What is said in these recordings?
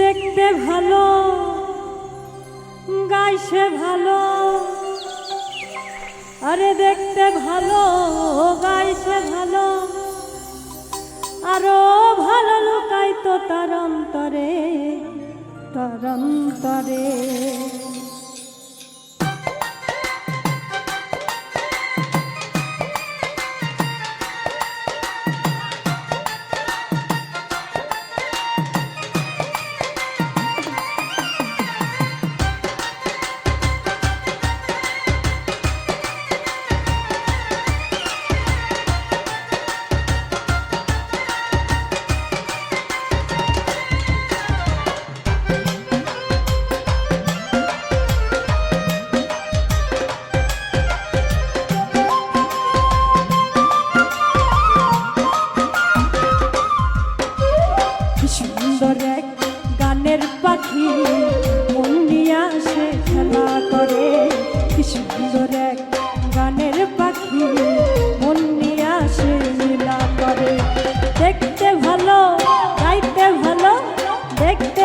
দেখতে ভালো গাইছে ভালো। আরে দেখতে ভালো গাইছে ভালো। আরও ভালো লুকাই তো তার অন্তরে তার অন্তরে। খেলা করে। কি সুন্দর এক গানের পাখি। মন নিয়ে আসে লীলা করে। দেখতে ভালো, গাইতে ভালো, দেখতে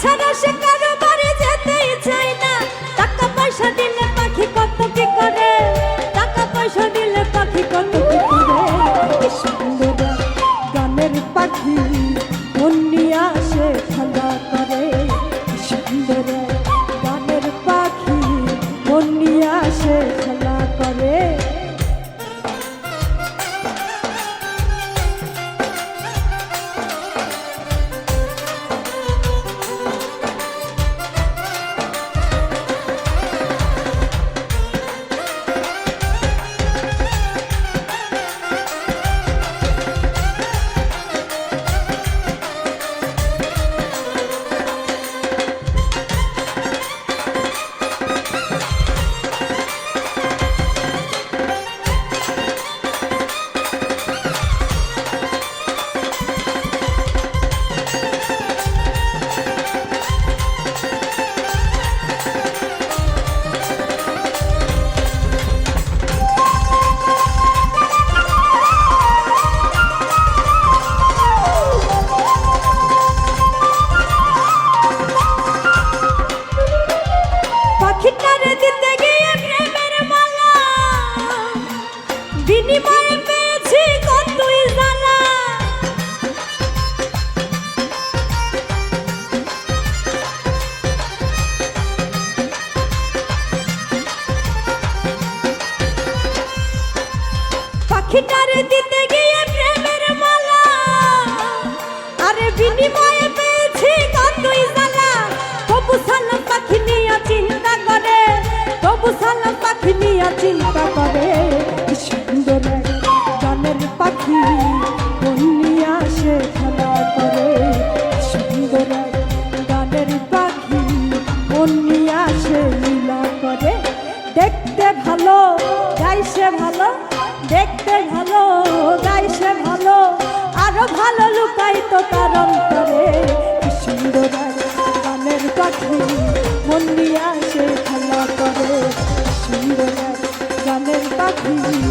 আরে এছাড়া সে কারও বিনিময়ে পেয়েছি কতই জ্বালা। করে। তবু সালাম পাখি নিয়ে চিন্তা করে। সুন্দর জনের পাখি বন্যা সে খেলা করে। সুন্দর গানের পাখি বন্যা সে লীলা করে। দেখতে ভালো গাইছে ভালো, দেখতে ভালো গাইছে ভালো। আরও ভালো লুকাই তো তার অন্তরে সুন্দর গানের পাখি বন্যা সে খেলা করে। সুন্দর গানের পাখি।